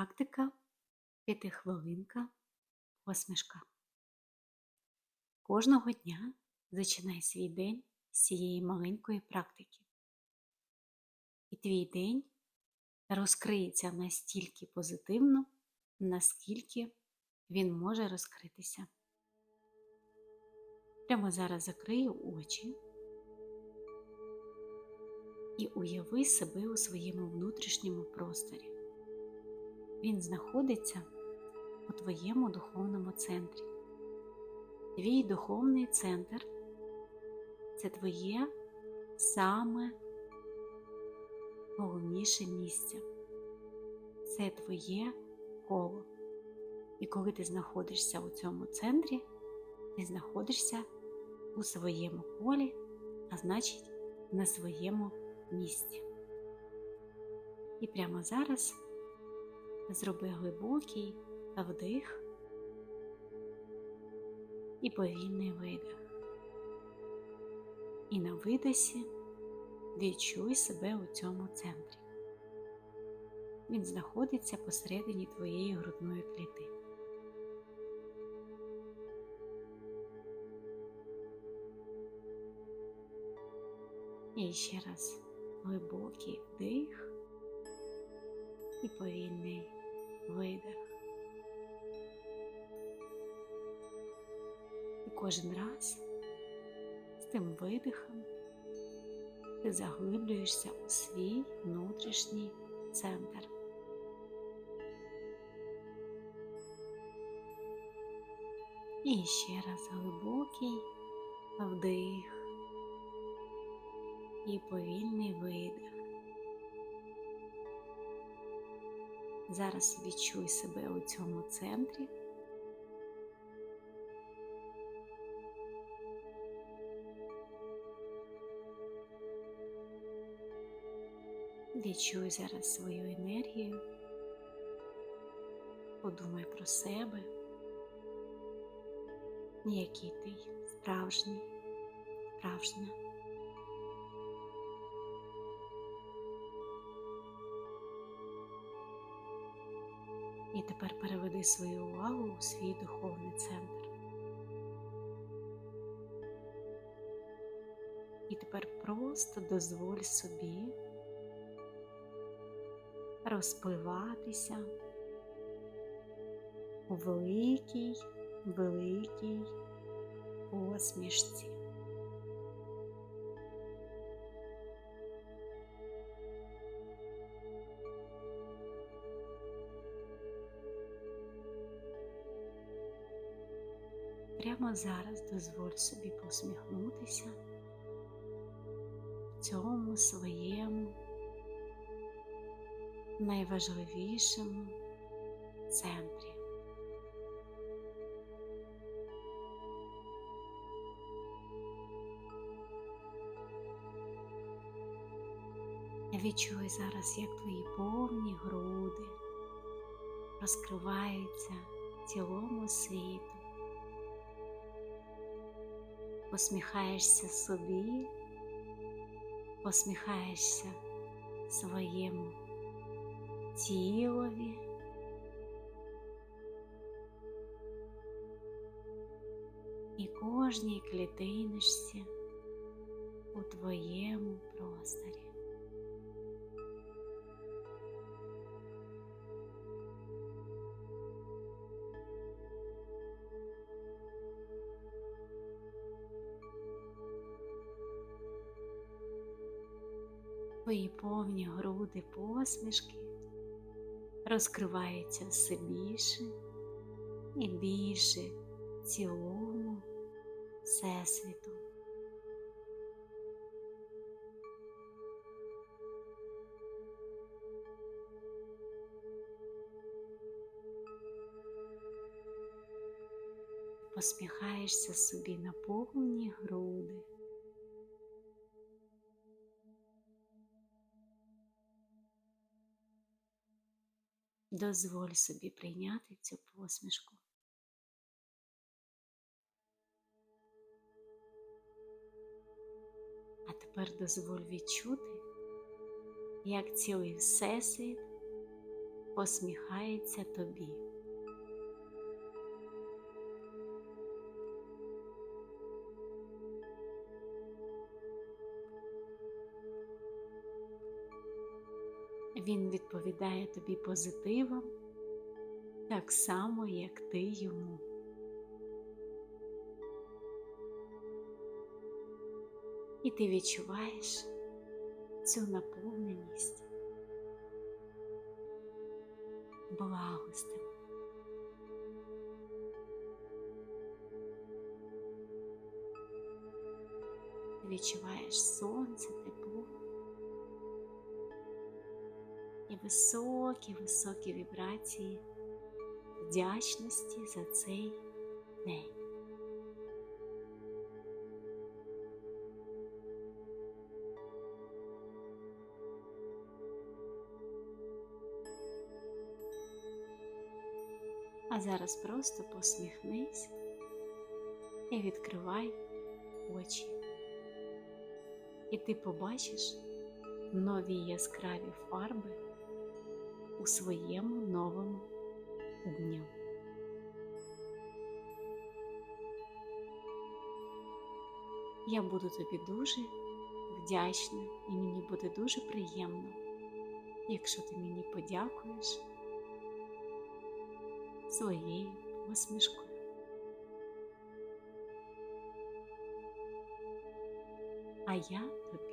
Практика п'ятихвилинка посмішка. Кожного дня зачинай свій день з цієї маленької практики. І твій день розкриється настільки позитивно, наскільки він може розкритися. Прямо зараз закрию очі і уяви себе у своєму внутрішньому просторі. Він знаходиться у твоєму духовному центрі. Твій духовний центр це твоє саме головніше місце. Це твоє коло. І коли ти знаходишся у цьому центрі, ти знаходишся у своєму колі, а значить на своєму місці. І прямо зараз зроби глибокий вдих і повільний видих. І на видосі відчуй себе у цьому центрі. Він знаходиться посередині твоєї грудної клітини. І ще раз глибокий вдих і повільний видих. І кожен раз з тим видихом ти заглиблюєшся у свій внутрішній центр. І ще раз глибокий вдих і повільний видих. Зараз відчуй себе у цьому центрі. Відчуй зараз свою енергію, подумай про себе, який ти справжній, справжня. І тепер переведи свою увагу у свій духовний центр. І тепер просто дозволь собі розпливатися у великій, великій посмішці. Прямо зараз дозволь собі посміхнутися в цьому своєму найважливішому центрі. Я відчую зараз, як твої повні груди розкриваються цілому світу. Посміхаєшся собі, посміхаєшся своєму тілові. І кожній клітиночці у твоєму просторі. Твої повні груди посмішки розкриваються все більше і більше цілому Всесвіту. Посміхаєшся собі на повні груди. Дозволь собі прийняти цю посмішку. А тепер дозволь відчути, як цілий всесвіт посміхається тобі. Він відповідає тобі позитивом, так само, як ти йому. І ти відчуваєш цю наповненість благостем. Відчуваєш сонце, тепло і високі, високі вібрації вдячності за цей день. А зараз просто посміхнись і відкривай очі. І ти побачиш нові яскраві фарби у своєму новому дню. Я буду тобі дуже вдячна і мені буде дуже приємно, якщо ти мені подякуєш своєю посмішкою. А я тобі